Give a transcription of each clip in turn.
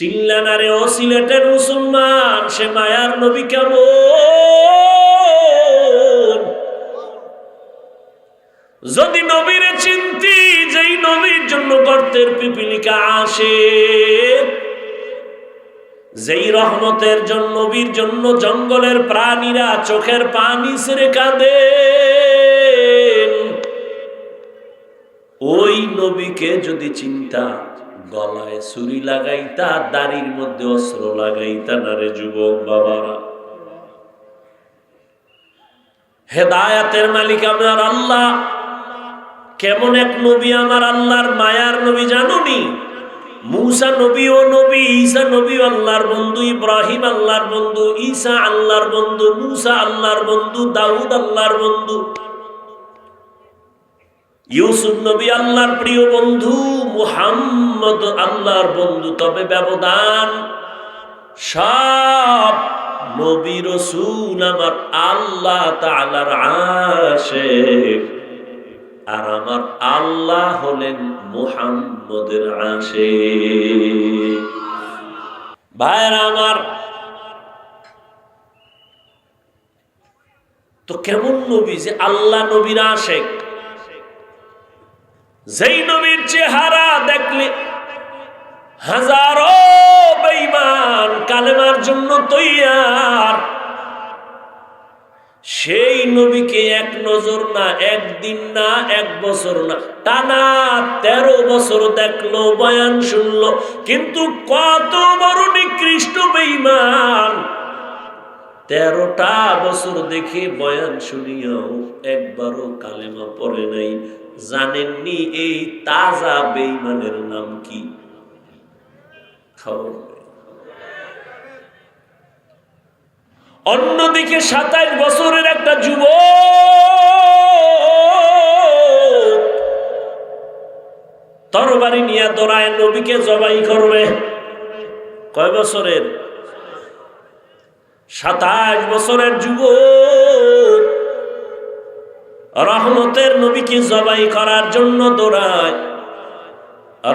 চিল্লান আরে ও সিলেটের মুসলমান, সে মায়ার নবী কেমন? যদি নবীরে চিন্তি, যেই নবীর জন্য গর্তের পিপিলিকা আসে, যেই রহমতের জন্য, নবীর জন্য জঙ্গলের প্রাণীরা চোখের পানি সেরে কাঁদে ওই নবীকে যদি চিন্তা গলায় ছুরি লাগাইতা, দাড়ির মধ্যে অস্ত্র লাগাইতা, না রে যুবক বাবারা? হেদায়াতের মালিক আমার আল্লাহ। কেমন এক নবী আমার আল্লাহর মায়ার নবী জানুনি? মুসা নবী ও নবী, ঈসা নবী আল্লাহর বন্ধু, ইব্রাহিম আল্লাহর বন্ধু, ঈসা আল্লাহর বন্ধু, মুসা আল্লাহর বন্ধু, দাউদ আল্লাহর বন্ধু। ইউসুফ নবী আল্লাহর প্রিয় বন্ধু, মুহাম্মদ আল্লাহর বন্ধু, তবে ব্যবধান। সব নবী রসুল আমার আল্লাহ তাআলার আশেক আর আমার আল্লাহ হলেন মুহাম্মদের আশে ভাইরা আমার, তো কেমন নবী যে আল্লাহ নবীর আশেক যেই নবীর চেহারা দেখলে হাজারো বেঈমান কালেমার জন্য তৈয়ার। সেই নবীকে এক নজর না, একদিন না, এক বছর না। টানা তেরো বছর দেখল, বয়ান শুনলো, কিন্তু কত বড় নিকৃষ্ট বেঈমান। তেরোটা বছর দেখে বয়ান শুনিয়াও একবারও কালেমা পড়ে নাই। জানেননি এই তাজা বেইমানের নাম কি? খবর অন্যদিকে সাতাইশ বছরের একটা যুব তরবারি নিয়ে দৌড়ায়, নবীকে জবাই করবে। কয় বছরের? সাতাশ বছরের যুব রহমতের নবীকে জবাই করার জন্য দৌড়ায়।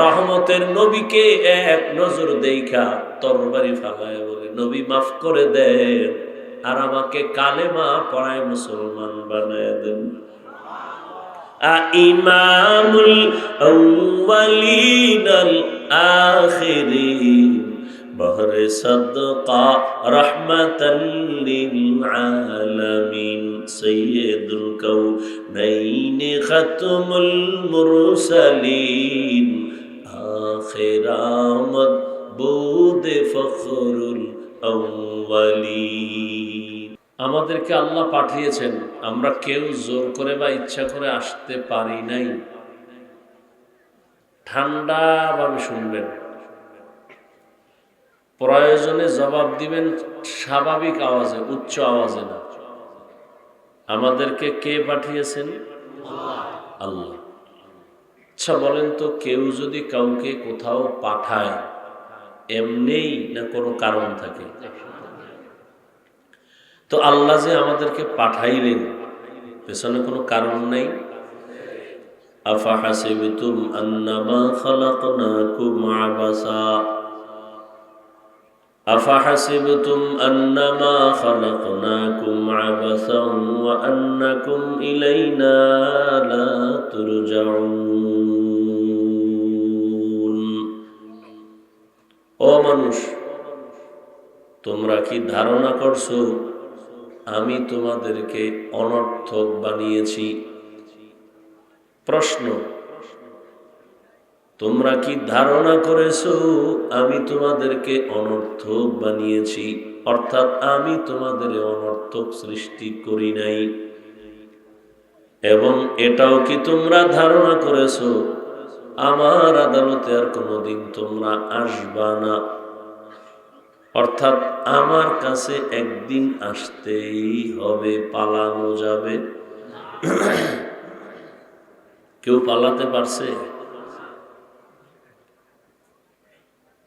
রহমতের নবীকে এক নজর দেখা তরবারি ফালায় বলে, নবী, মাফ করে দেন আর আমাকে কালেমা পড়ায় মুসলমান বানায় দেন ইমামুল আউয়ালিন আখিরিন। بهر صدقة رحمة للعالمين سيد الكونين ختم المرسلين آخر آمد بود فخر الأولين আমাদেরকে আল্লাহ পাঠিয়েছেন আমরা কেউ জোর করে বা ইচ্ছা করে আসতে পারি নাই ঠান্ডাভাবে শুনবেন প্রয়োজনে জবাব দিবেন স্বাভাবিক আওয়াজে, উচ্চ আওয়াজে না। আমাদেরকে কে পাঠিয়েছেন? আল্লাহ। আচ্ছা বলেন তো, কেউ যদি কাউকে কোথাও পাঠায়, এমনিই না কোনো কারণ থাকে? তো আল্লাহ যে আমাদেরকে পাঠাইলেন, পেছনে কোনো কারণ নেই? আফা হাসিবতুম আন্নামা খালাকনাকুম আবাসা। أفحسبتم أنما خلقناكم عبثا وأنكم إلينا لا ترجعون ও মানুষ তোমরা কি ধারণা করছো আমি তোমাদেরকে অনর্থক বানিয়েছি প্রশ্ন তোমরা কি ধারণা করেছ আমি তোমাদেরকে অনর্থক বানিয়েছি? অর্থাৎ আমি তোমাদের অনর্থক সৃষ্টি করি নাই। এবং এটাও কি তোমরা ধারণা করেছ? আমার আদালতে আর কোনোদিন তোমরা আসবা না। অর্থাৎ আমার কাছে একদিন আসতেই হবে, পালানো যাবে। কেউ পালাতে পারছে?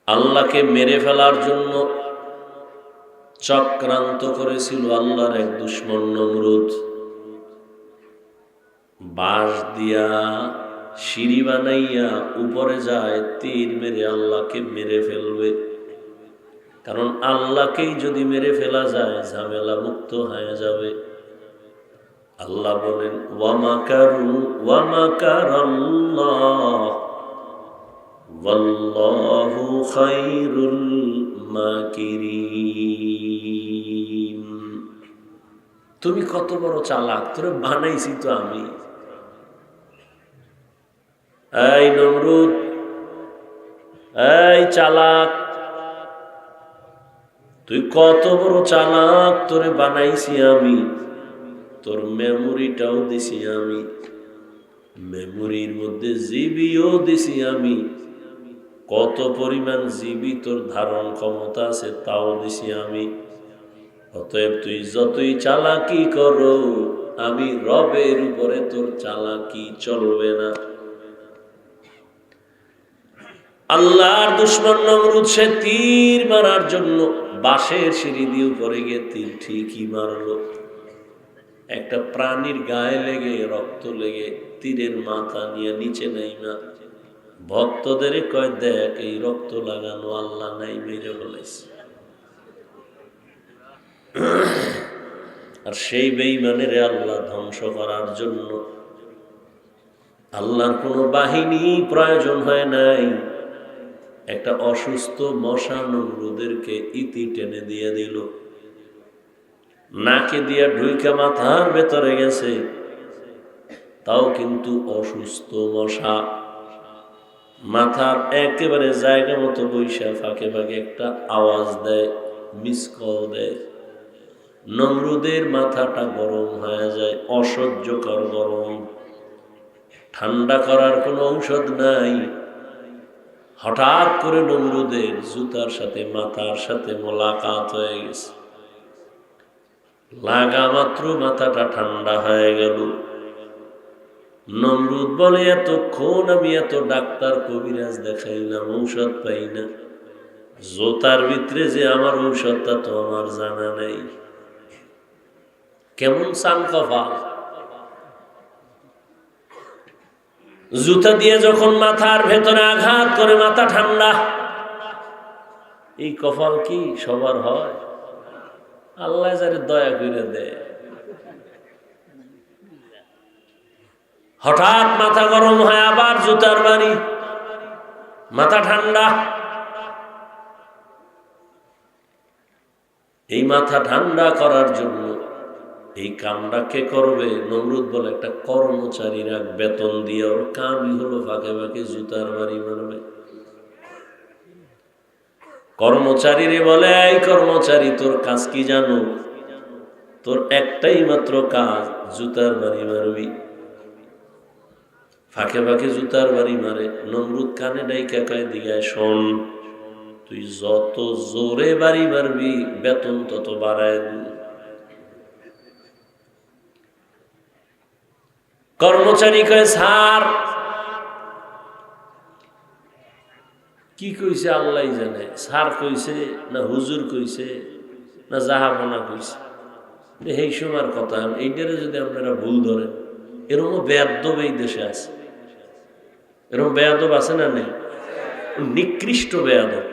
আল্লাহকে মেরে ফেলার জন্য চক্রান্ত করেছিল আল্লাহর এক দুশ্মন নমরুদ। বাঁশ দিয়া সিঁড়ি বানাইয়া উপরে যায়, তীর মেরে আল্লাহকে মেরে ফেলবে। কারণ আল্লাহকেই যদি মেরে ফেলা যায়, ঝামেলা মুক্ত হয়ে যাবে। আল্লাহ বলেন ওয়ামাকারু ওয়ামাকারাল্লাহ ওয়াল্লাহু খায়রুল মাকিরিন তুমি কত বড় চালাক, তোরে বানাইছি তো আমি। এই নমরুদ, এই চালাক, তুই কত বড় চালাক, তোরে বানাইছি আমি। তোর মেমোরিটাও দিছি আমি। মেমোরির মধ্যে জিবিও দিছি আমি। কত পরিমাণ জিবি তোর ধারণ ক্ষমতা আছে তাও দিছি আমি। অতএব তুই যতই চালাকি করো, আমি রবের উপরে তোর চালাকি চলবে না। আল্লাহর দুশ্মন নমরুদ সে তীর মারার জন্য বাঁশের সিঁড়ি দিয়ে উপরে গিয়ে তীর ঠিকই মারলো। একটা প্রাণীর গায়ে লেগে, রক্ত লেগে, তীরের মাথা নিয়ে নিচে নেই না। ভক্তদের কয়, দেখ, এই রক্ত লাগানো আল্লাহ নাই মেরে বলেছে আর সেই বেইমানের আল্লাহ ধ্বংস করার জন্য আল্লাহর কোনো বাহিনী প্রয়োজন হয় নাই। একটা অসুস্থ মশা নমরুদেরকে ইতি টেনে দিয়ে দিল। নাকে দিয়া ঢুইকা মাথার ভেতরে গেছে। তাও কিন্তু অসুস্থ মশা। মাথার একেবারে জায়গা মতো বৈশা ফাঁকে ফাঁকে একটা আওয়াজ দেয় মিস কল দেয়। নমরুদের মাথাটা গরম হয়ে যায়, অসহ্যকর গরম। ঠান্ডা করার কোনো ঔষধ নাই। হঠাৎ করে নমরুদের জুতার সাথে, মাথার সাথে মোলাকাত হয়ে গেছে। লাগা মাত্র মাথাটা ঠান্ডা হয়ে গেল। নমরুদ বলে, এতক্ষণ আমি এত ডাক্তার কবিরাজ দেখাইলাম ঔষধ পাই না। জোতার ভিতরে যে আমার ঔষধটা তো আমার জানা নেই। কেমন কপাল জুতা দিয়ে যখন মাথার ভেতরে আঘাত করে, মাথা ঠান্ডা, এই কপাল কি সবার হয়? আল্লাহ যারে দয়া করে দেয়। হঠাৎ মাথা গরম হয়, আবার জুতার বাড়ি। মাথা ঠান্ডা। এই মাথা ঠান্ডা করার জন্য এই কামটা কে করবে? নমরুদ বলে একটা কর্মচারীরা বেতন দিয়ে ওর কামই হলো ফাঁকে ফাঁকে জুতার বাড়ি মারবে। কর্মচারীরে বলে, এই কর্মচারী, তোর কাজ কি জানো? তোর একটাই মাত্র কাজ, জুতার বাড়ি মারবি। ফাঁকে ফাঁকে জুতার বাড়ি মারে, নমরুদ কানে ডাইকা কয় দিগায়, শোন, তুই যত জোরে বাড়ি মারবি, বেতন তত বাড়ায় কর্মচারী কয়, স্যার। কি কইছে আল্লাহ জানে, স্যার কইছে না হুজুর কইছে না জাহাবনা কইছে। এই সময়ের কথা, এইটারে যদি আপনারা ভুল ধরেন এরকম বেয়াদব এই দেশে আছে। এরকম বেয়াদব আছে না নেই? নিকৃষ্ট বেয়াদব।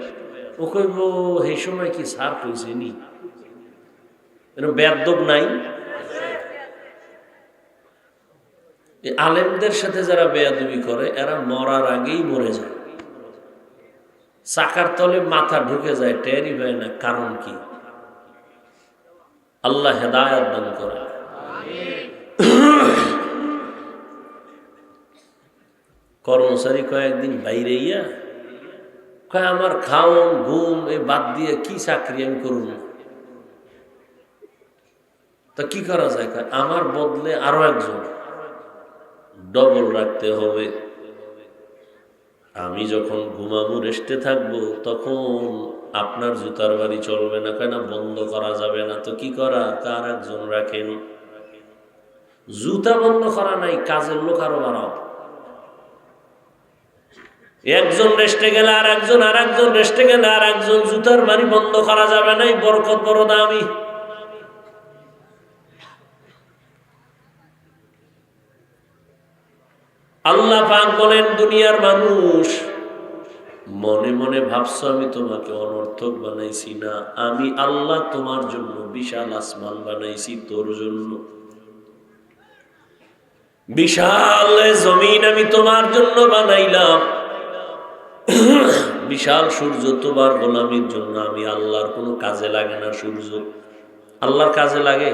ও কইব এই সময় কি স্যার কইছে নি? এরকম বেয়াদব নাই? আলেমদের সাথে যারা বেয়াদবি করে, এরা মরার আগেই মরে যায়। চাকার তলে মাথা ঢুকে যায় টেরি হয় না, কারণ কি? আল্লাহ হেদায়ত দান করে কর্মচারী কয়েকদিন বাইরে ইয়া, কয় আমার খাওন, ঘুম এ বাদ দিয়ে কি চাকরি আমি করুন তা কি করা যায়? আমার বদলে আরও একজন। ডবল রাখতে হবে। আমি যখন ঘুমাবো, রেস্টে থাকব, তখন আপনার জুতার বাড়ি চলবে না। কেন বন্ধ করা যাবে না। তো কি করা? কার একজন রাখেন? জুতা বন্ধ করা নাই, কাজের লোক আরও বাড়াও। একজন রেস্টে গেলে আর একজন আর একজন রেস্টে গেলে আর একজন জুতার বাড়ি বন্ধ করা যাবে না বরকত বড় দামি। আল্লাহ পাক বলেন, দুনিয়ার মানুষ, মনে মনে ভাবছ আমি তোমাকে অনর্থক বানাইছি না, আমি আল্লাহ তোমার জন্য বিশাল আসমান বানাইছি তোর জন্য। বিশাল জমিন আমি তোমার জন্য বানাইলাম বিশাল সূর্য তোমার গোলামির জন্য, আমি আল্লাহর কোনো কাজে লাগে না সূর্য। আল্লাহর কাজে লাগে?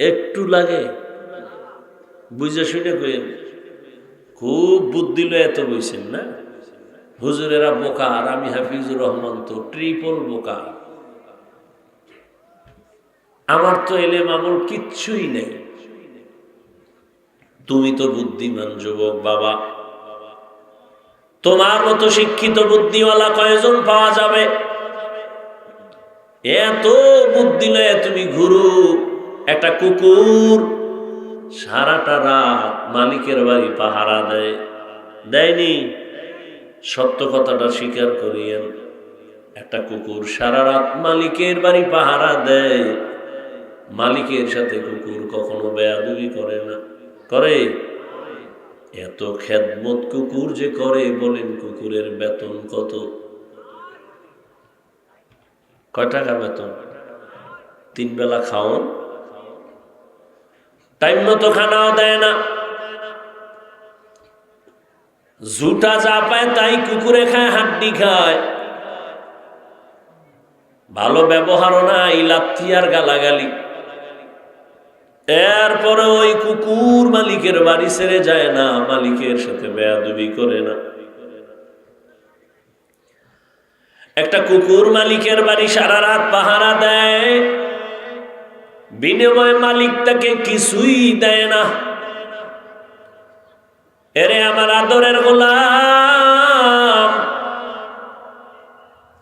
একটু লাগে। বুঝে শুনে কইেন, খুব বুদ্ধি লয়ে এত বইছেন না? হুজুরেরা বোকা, আর আমি হাফিজুর রহমান তো ট্রিপল বোকা। আমার তো এলে আমল কিচ্ছুই নেই। তুমি তো বুদ্ধিমান যুবক, বাবা। তোমার মতো শিক্ষিত বুদ্ধিওয়ালা কয়জন পাওয়া যাবে? এত বুদ্ধি লয়ে তুমি ঘুরু, একটা কুকুর সারাটা রাত মালিকের বাড়ি পাহারা দেয়। দেয়নি? সত্য কথাটা স্বীকার করিয়েন, একটা কুকুর সারা রাত মালিকের বাড়ি পাহারা দেয়। মালিকের সাথে কুকুর কখনো বেয়াদুবি করে না। করে? এত খেদমত কুকুর যে করে বলেন কুকুরের বেতন কত? কয় টাকা বেতন? তিন বেলা খাওন? টাইম মতো খানাও দেয় না। জুটা যা পায় তাই কুকুরে খায়, হাড্ডি খায়। ভালো ব্যবহারও নাই লাথি আর গালাগালি। এরপরে ওই কুকুর মালিকের বাড়ি ছেড়ে যায় না, মালিকের সাথে বেয়াদুবি করে না। একটা কুকুর মালিকের বাড়ি সারা রাত পাহারা দেয়, বিনিময়ে মালিক তাকে কিছুই দেয় না। এরে আমার আদরের গোলাম,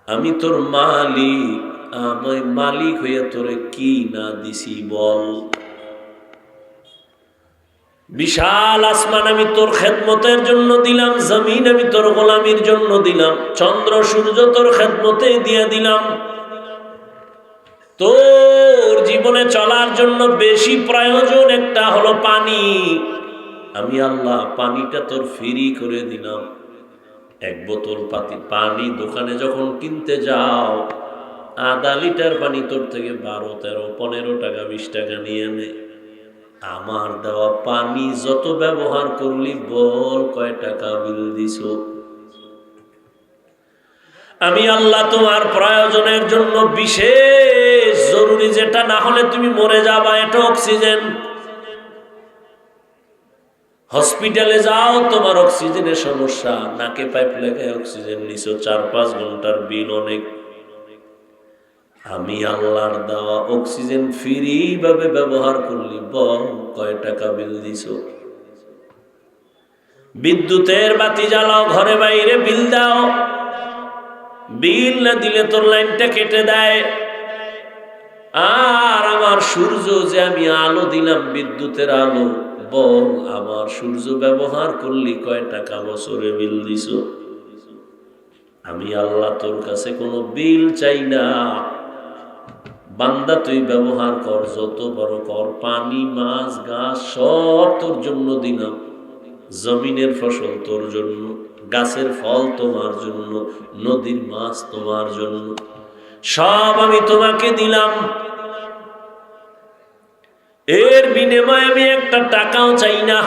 আমি তোর মালিক, আমি মালিক হইয়া তোরে কি না দিছি বল। বিশাল আসমান আমি তোর খেদমতের জন্য দিলাম, জমিন আমি তোর গোলামির জন্য দিলাম, চন্দ্র, সূর্য তোর খেদমতে দিয়ে দিলাম। তোর জীবনে চলার জন্য বেশি প্রয়োজন একটা হলো পানি। আমি আল্লাহ পানিটা তোর ফ্রি করে দিলাম। এক বোতল পাতি পানি দোকানে যখন কিনতে যাও, আধা লিটার পানি তোর থেকে বারো, তেরো, পনেরো টাকা, বিশ টাকা নিয়ে নে। আমার দেওয়া পানি যত ব্যবহার করলি বল কয় টাকা বিল দিছ? আমি আল্লাহ তোমার প্রয়োজনের জন্য বিশেষ জরুরি যেটা, না হলে তুমি মরে যাবা, এটা অক্সিজেন হসপিটালে যাও, তোমার অক্সিজেনের সমস্যা। নাকে পাইপ লেখায় অক্সিজেন নিছো, চার পাঁচ ঘণ্টার বিল অনেক। আমি আল্লাহর দেওয়া অক্সিজেন ফ্রি ভাবে ব্যবহার করলি, বল, কয় টাকা বিল দিছ? বিদ্যুতের বাতি জ্বালাও, ঘরে বাইরে বিল দাও। বিল না দিলে তোর লাইনটা কেটে দেয়। আর আমার সূর্য যে আমি আলো দিলাম, বিদ্যুতের আলো, বল, আমার সূর্য ব্যবহার করলি, কয় টাকা বছরে বিল দিছ? আমি আল্লাহ তোর কাছে কোনো বিল চাই না। বান্দা তুই ব্যবহার কর, যত বড় কর, পানি, মাছ, গাছ, সব তোর জন্য দিলাম জমিনের ফসল তোর জন্য, গাছের ফল তোমার জন্য, নদীর মাছ তোমার জন্য। সব আমি তোমাকে দিলাম। এর বিনিময়ে আমি একটা টাকাও চাই না।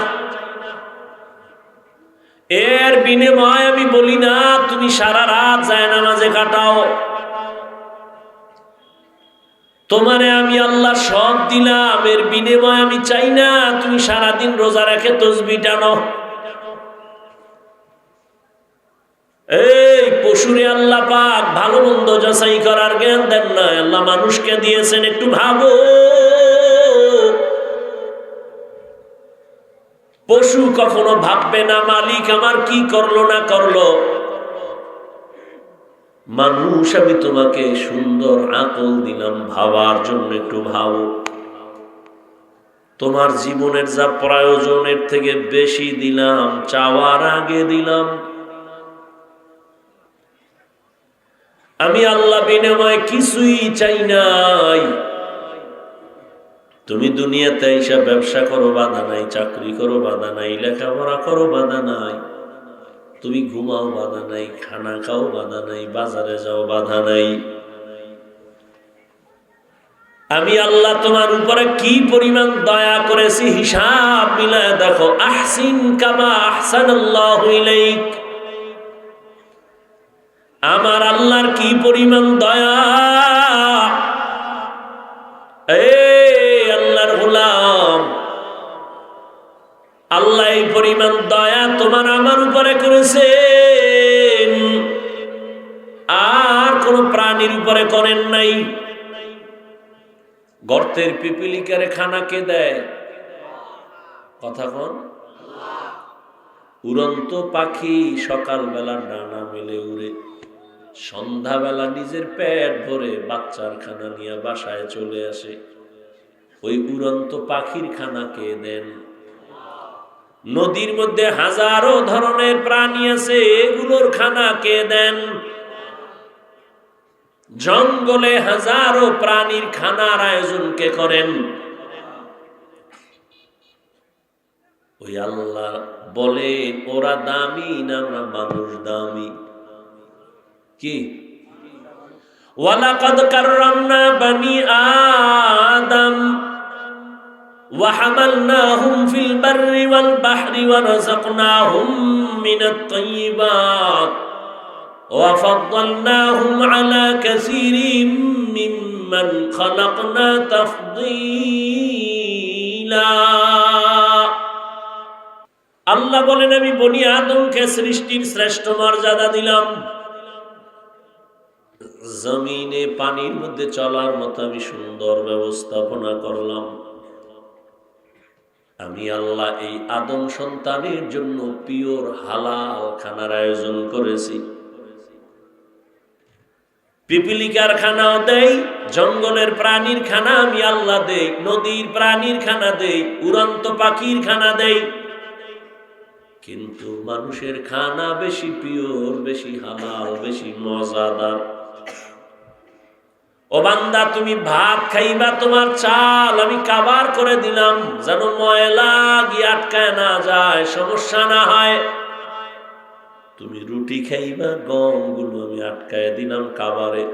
এর বিনিময়ে আমি বলি না, তুমি সারা রাত যায় নামাজে কাটাও। তোমারে আমি আল্লাহ সব দিলাম, এর বিনিময় আমি চাই না, তুমি সারাদিন রোজা রেখে তসবি টানো। এই পশুরে আল্লাহ পাক ভালো মন্দ যাচাই করার জ্ঞান দেন না, আল্লাহ মানুষকে দিয়েছেন, একটু ভাবো। পশু কখনো ভাববে না, মালিক আমার কি করল না করল? মানুষ, আমি তোমাকে সুন্দর আকল দিলাম, ভাবার জন্য একটু ভাবো। তোমার জীবনের যা প্রয়োজনের থেকে বেশি দিলাম, চাওয়ার আগে দিলাম। আমি আল্লাহ বিনিময় কিছুই চাই নাই। তুমি দুনিয়াতে এইসব ব্যবসা করো, বাধা নাই, চাকরি করো, বাধা নাই, লেখাপড়া করো, বাধা নাই। তুমি ঘুমাও, বাধা নাই। খানা খাও, বাধা নাই। বাজারে যাও, বাধা নাই। আমি আল্লাহ তোমার উপরে কি পরিমাণ দয়া করেছি হিসাব মিলায় দেখো। আহসিন কামা আহসান আমার আল্লাহর কি পরিমাণ দয়া? করেছেন আর কোন প্রাণীর উপরে করেন নাই। গর্তের পিপিলিকারে খানা কে দেয়? কথা কন। উড়ন্ত পাখি সকালবেলা ডানা মেলে উড়ে, সন্ধ্যাবেলা নিজের পেট ভরে বাচ্চার খানা নিয়ে বাসায় চলে আসে। ওই উড়ন্ত পাখির খানা কে দেন? নদীর মধ্যে হাজারো ধরনের প্রাণী আছে, এগুলোর খানা কে দেন? জঙ্গলে হাজারো প্রাণীর খানার আয়োজন কে করেন? ওই আল্লাহ বলেন, ওরা দামি না আমরা মানুষ দামি? কি? ওয়ালাকাদ কাররামনা বানি আদম। وحملناهم في البر والبحر ورزقناهم من الطيبات وفضلناهم على كثير ممن خلقنا تفضيلا আল্লাহ বলেন আমি বনি আদমকে সৃষ্টির শ্রেষ্ঠ মর্যাদা দিলাম জমিনে পানির মধ্যে চলার মতো আমি সুন্দর ব্যবস্থাপনা করলাম আমি আল্লাহ এই আদম সন্তানের জন্য পিওর হালাল খানার আয়োজন করেছি। পিপিলিকার খানাও দেই, জঙ্গলের প্রাণীর খানা আমি আল্লাহ দেই, নদীর প্রাণীর খানা দেই, উড়ন্ত পাখির খানা দেই। কিন্তু মানুষের খানা বেশি পিওর, বেশি হালাল, বেশি মজাদার। ও বান্দা, তুমি ভাত খাইবা, তোমার চাল আমি কাবার করে দিলাম, যেন ময়লা গিয়ে আটকায় না যায়, সমস্যা না হয়। তুমি রুটি খাইবা গমগুলো আমি আটকায় দিলাম কাবারে।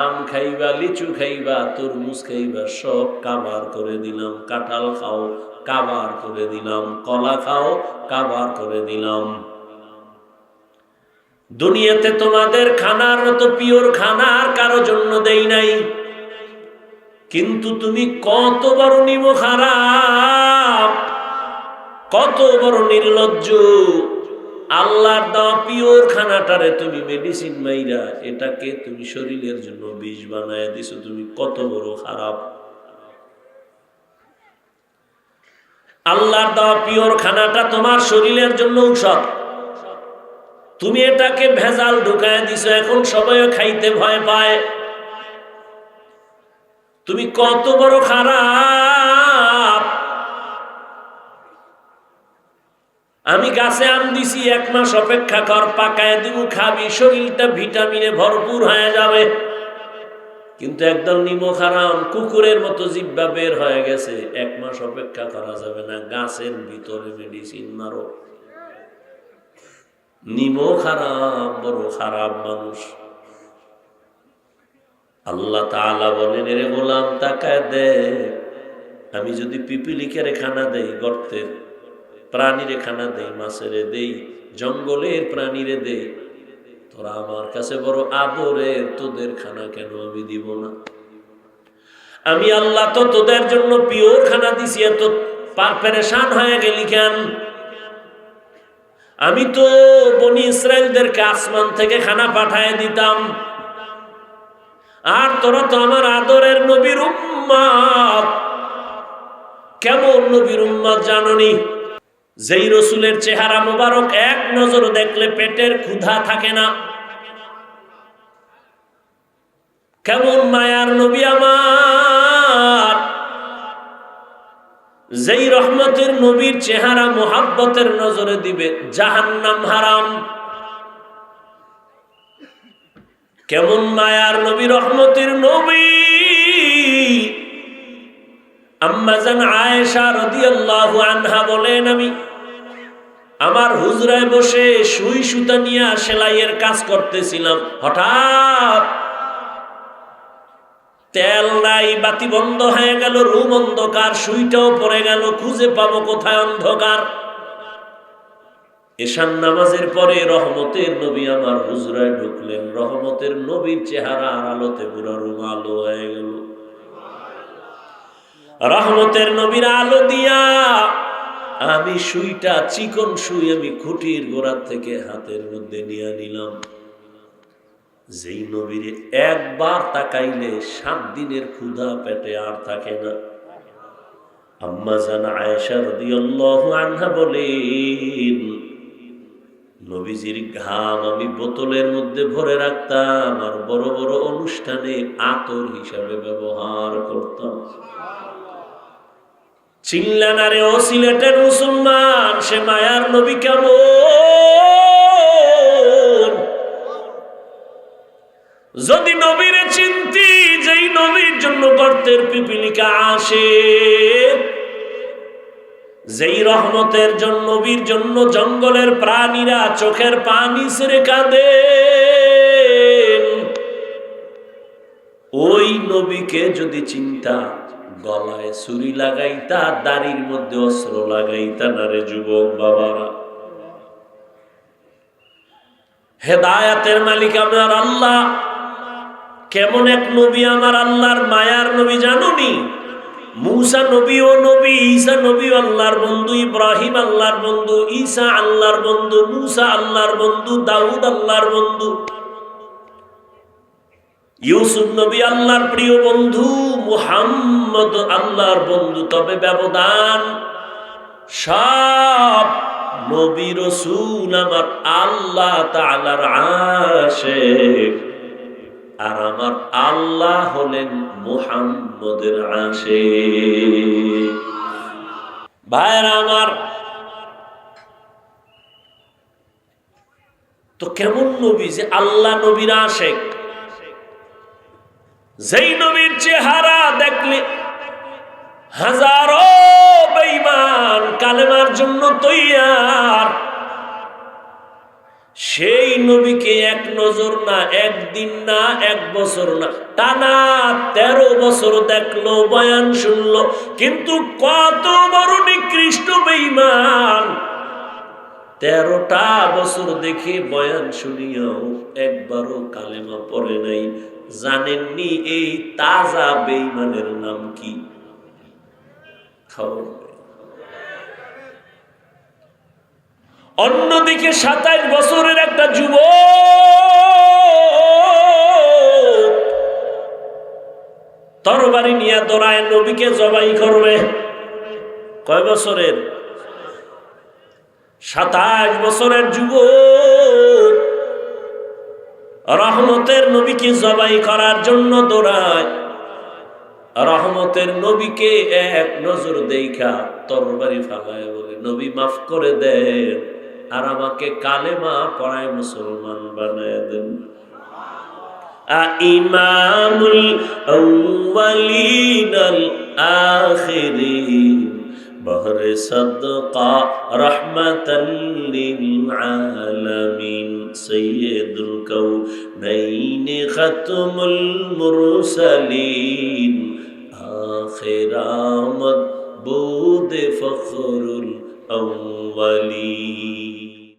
আম খাইবা, লিচু খাইবা, তরমুজ খাইবা, সব কাবার করে দিলাম, কাঁঠাল খাও, কাবার করে দিলাম, কলা খাও, কাবার করে দিলাম। দুনিয়াতে তোমাদের খানার মতো পিওর খানা আর কারও জন্য দেই নাই। কিন্তু তুমি কত বড় নিম খারাপ, কত বড় নির্লজ্জ। আল্লাহর দেওয়া পিওর খানাটারে তুমি মেডিসিন মাইরা এটাকে তুমি শরীরের জন্য বিষ বানায় দিছো, তুমি কত বড় খারাপ। আল্লাহর দেওয়া পিওর খানাটা তোমার শরীরের জন্য ঔষধ। তুমি এটাকে ভেজাল ঢুকায় দিছো, এখন সবাই খাইতে ভয় পায়। তুমি কত বড় খারাপ। আমি গাছে আম দিছি, এক মাস অপেক্ষা কর, পাকায় দিব, খাবি, শরীরটা ভিটামিনে ভরপুর হয়ে যাবে। কিন্তু একদম নিমো খারাম কুকুরের মতো জিব্বা বের হয়ে গেছে, এক মাস অপেক্ষা করা যাবে না, গাছের ভিতরে মেডিসিন মারো। নিমো খারাপ, বড় খারাপ মানুষ। আল্লাহ তাআলা বলেন, এরে গোলাম, তাকায় দে আমি যদি পিপিলিকের খানা দেই, গর্তের প্রাণীরে খানা দেই, মাছেরে দেই, জঙ্গলের প্রাণীরে দেই, তোরা আমার কাছে বড় আদরের, তোদের খানা কেন আমি দিব না? আমি আল্লাহ তো তোদের জন্য পিওর খানা দিছি, এত পেরেশান হয়ে গেলি কেন? আমি তো বনি ইসরায়েলদেরকে আসমান থেকে খানা পাঠায় দিতাম। আর তোরা তো আমার আদরের নবীর উম্মত কেমন নবীর উম্মত জাননি? যেই রসুলের চেহারা মোবারক এক নজর দেখলে পেটের ক্ষুধা থাকে না। কেমন মায়ার নবী আমার? যেই রহমতের নবীর চেহারা মোহাব্বতের নজরে দিবে, জাহান্নাম হারাম। কেমন মায়ার নবী, রহমতের নবী। আম্মাজান আয়েশা রাদিয়াল্লাহু আনহা বলেন, আমি আমার হুজরায় বসে সুই সুতা নিয়ে সেলাইয়ের কাজ করতেছিলাম। হঠাৎ তেল নাই, বাতি বন্ধ হয়ে গেল, রুম অন্ধকার, সুইটাও পড়ে গেল, খুঁজে পাবো কোথায় অন্ধকার? এশান নামাজের পরে রহমতের নবী আমার হুজরায় ঢুকলেন, রহমতের নবীর চেহারা আর আলোতে পুরো রুম আলো হয়ে গেল। রহমতের নবীর আলো দিয়া আমি সুইটা, চিকন সুই আমি খুঁটির গোড়ার থেকে হাতের মধ্যে নিয়ে নিলাম। যেই নবীরে একবার তাকাইলে সাত দিনের ক্ষুধা পেটে আর থাকে না। আম্মা জান আয়েশা বলেন, নবীজির ঘাম আমি বোতলের মধ্যে ভরে রাখতাম আর বড় বড় অনুষ্ঠানে আতর হিসাবে ব্যবহার করতাম। চিল্লানারে ও সিলেটের মুসলমান, সে মায়ার নবী কেমন? আসে। যেই রহমতের জন্য, নবীর জন্য জঙ্গলের প্রাণীরা চোখের পানি সেরে কাঁদে। ওই নবীকে যদি চিন্তা, গলায় ছুরি লাগাইতা, দাড়ির মধ্যে অস্ত্র লাগাইতা, না রে যুবক বাবারা। হেদায়াতের মালিক আমার আল্লাহ। কেমন এক নবী আমার আল্লাহর মায়ার নবী জানুনি? মুসা নবী ও নবী, ঈসা নবী আল্লাহর বন্ধু, ইব্রাহিম আল্লাহর বন্ধু, ঈসা আল্লাহর বন্ধু, মুসা আল্লাহর বন্ধু, দাউদ আল্লাহর বন্ধু। ইউসুফ নবী আল্লাহর প্রিয় বন্ধু, মুহাম্মদ আল্লাহর বন্ধু। তবে ব্যবধান, সব নবী রসুল আমার আল্লাহ তালার আশেখ। আর আমার আল্লাহ হলেন মুহাম্মদের আসে ভাইয়ের আমার, তো কেমন নবী যে আল্লাহ নবীর আশেক? যেই নবীর চেহারা দেখলে হাজারো বেঈমান কালেমার জন্য তৈয়ার। সেই নবীকে এক নজর না, একদিন না, এক বছর না। টানা তেরো বছর দেখল, বয়ান শুনলো, কিন্তু কত বড় নিকৃষ্ট বেইমান তেরোটা বছর দেখে বয়ান শুনিয়াও একবারও কালেমা পড়ে নাই। জানেননি এই তাজা বেইমানের নাম কি? খবর অন্যদিকে সাতাইশ বছরের একটা যুব তরবারি নিয়ে দৌড়ায় নবীকে জবাই করবে। কয় বছরের? সাতাশ বছরের যুব রহমতের নবীকে জবাই করার জন্য দৌড়ায় রহমতের নবীকে এক নজর দেখা তরবারি ফালায় বলে, নবী, মাফ করে দেন। আর আমাকে কালেমা পড়ায় মুসলমান বানায় দেন ইমামুল আউয়ালিন আল আখিরিন بهر صدقة رحمة للعالمين سيد الكونين ختم المرسلين آخر آمد بود فخر الأولين